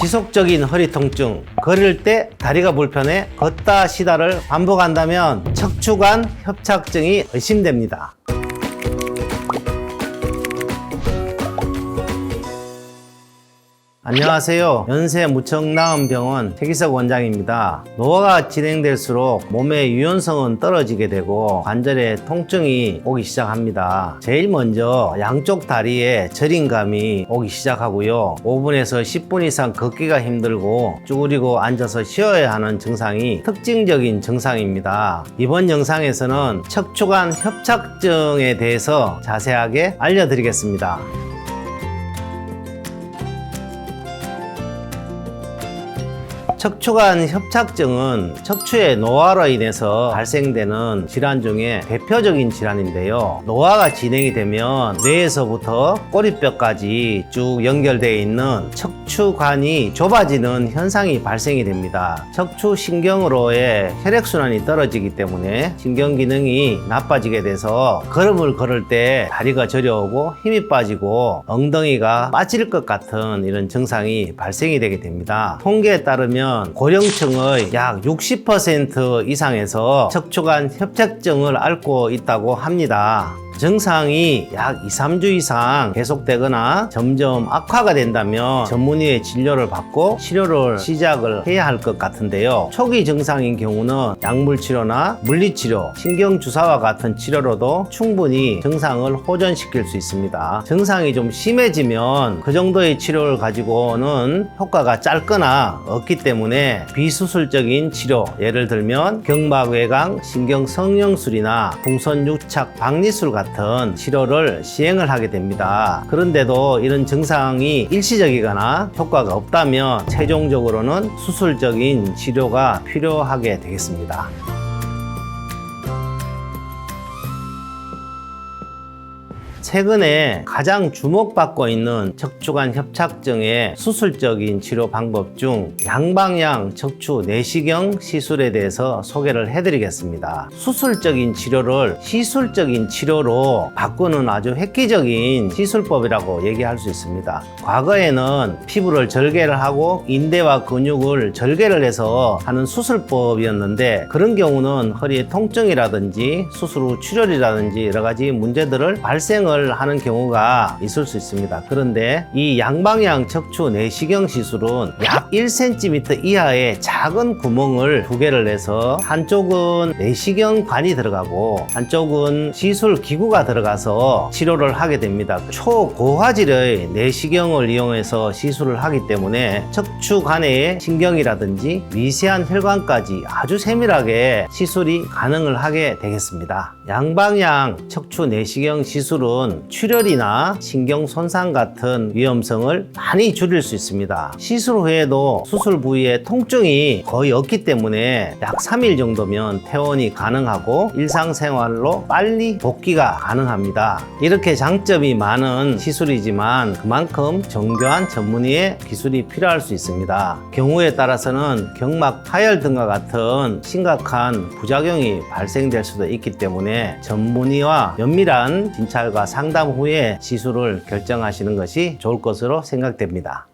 지속적인 허리 통증, 걸을 때 다리가 불편해 걷다 쉬다를 반복한다면 척추관 협착증이 의심됩니다. 안녕하세요. 연세 무청나음병원 최기석 원장입니다. 노화가 진행될수록 몸의 유연성은 떨어지게 되고 관절에 통증이 오기 시작합니다. 제일 먼저 양쪽 다리에 저림감이 오기 시작하고요. 5분에서 10분 이상 걷기가 힘들고 쭈그리고 앉아서 쉬어야 하는 증상이 특징적인 증상입니다. 이번 영상에서는 척추관 협착증에 대해서 자세하게 알려드리겠습니다. 척추관 협착증은 척추의 노화로 인해서 발생되는 질환 중에 대표적인 질환인데요. 노화가 진행이 되면 뇌에서부터 꼬리뼈까지 쭉 연결되어 있는 척추관이 좁아지는 현상이 발생이 됩니다. 척추 신경으로의 혈액순환이 떨어지기 때문에 신경 기능이 나빠지게 돼서 걸음을 걸을 때 다리가 저려오고 힘이 빠지고 엉덩이가 빠질 것 같은 이런 증상이 발생이 되게 됩니다. 통계에 따르면 고령층의 약 60% 이상에서 척추관 협착증을 앓고 있다고 합니다. 증상이 약 2, 3주 이상 계속되거나 점점 악화가 된다면 전문의의 진료를 받고 치료를 시작을 해야 할 것 같은데요. 초기 증상인 경우는 약물 치료나 물리 치료, 신경 주사와 같은 치료로도 충분히 증상을 호전시킬 수 있습니다. 증상이 좀 심해지면 그 정도의 치료를 가지고는 효과가 짧거나 없기 때문에 비수술적인 치료, 예를 들면 경막외강 신경 성형술이나 풍선 유착 박리술 같은 치료를 시행을 하게 됩니다. 그런데도 이런 증상이 일시적이거나 효과가 없다면 최종적으로는 수술적인 치료가 필요하게 되겠습니다. 최근에 가장 주목받고 있는 척추관 협착증의 수술적인 치료 방법 중 양방향 척추 내시경 시술에 대해서 소개를 해드리겠습니다. 수술적인 치료를 시술적인 치료로 바꾸는 아주 획기적인 시술법이라고 얘기할 수 있습니다. 과거에는 피부를 절개를 하고 인대와 근육을 절개를 해서 하는 수술법이었는데 그런 경우는 허리의 통증이라든지 수술 후 출혈이라든지 여러 가지 문제들을 발생을 하는 경우가 있을 수 있습니다. 그런데 이 양방향 척추 내시경 시술은 약 1cm 이하의 작은 구멍을 두 개를 내서 한쪽은 내시경관이 들어가고 한쪽은 시술 기구가 들어가서 치료를 하게 됩니다. 초고화질의 내시경을 이용해서 시술을 하기 때문에 척추 관의 신경이라든지 미세한 혈관까지 아주 세밀하게 시술이 가능을 하게 되겠습니다. 양방향 척추 내시경 시술은 출혈이나 신경 손상 같은 위험성을 많이 줄일 수 있습니다. 시술 후에도 수술 부위에 통증이 거의 없기 때문에 약 3일 정도면 퇴원이 가능하고 일상생활로 빨리 복귀가 가능합니다. 이렇게 장점이 많은 시술이지만 그만큼 정교한 전문의의 기술이 필요할 수 있습니다. 경우에 따라서는 경막 파열 등과 같은 심각한 부작용이 발생될 수도 있기 때문에 전문의와 면밀한 진찰과 상담 후에 시술을 결정하시는 것이 좋을 것으로 생각됩니다.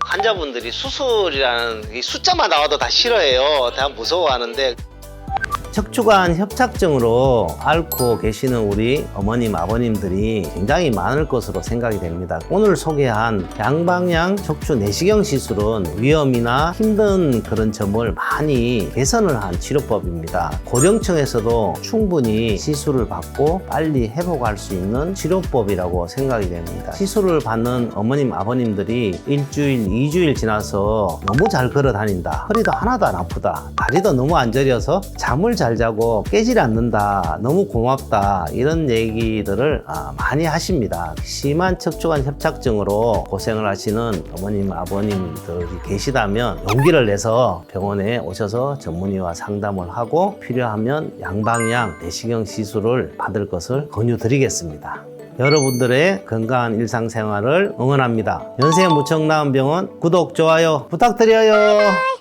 환자분들이 수술이라는 이 숫자만 나와도 다 싫어해요. 다 무서워하는데 척추관 협착증으로 앓고 계시는 우리 어머님, 아버님들이 굉장히 많을 것으로 생각이 됩니다. 오늘 소개한 양방향 척추 내시경 시술은 위험이나 힘든 그런 점을 많이 개선을 한 치료법입니다. 고령층에서도 충분히 시술을 받고 빨리 회복할 수 있는 치료법이라고 생각이 됩니다. 시술을 받는 어머님, 아버님들이 일주일, 이주일 지나서 너무 잘 걸어 다닌다. 허리도 하나도 안 아프다. 다리도 너무 안 저려서 잠을 잘 자고 깨질 않는다. 너무 고맙다. 이런 얘기들을 아, 많이 하십니다. 심한 척추관 협착증으로 고생을 하시는 어머님, 아버님들이 계시다면 용기를 내서 병원에 오셔서 전문의와 상담을 하고 필요하면 양방향 내시경 시술을 받을 것을 권유드리겠습니다. 여러분들의 건강한 일상생활을 응원합니다. 연세 무청나은병원 구독, 좋아요 부탁드려요.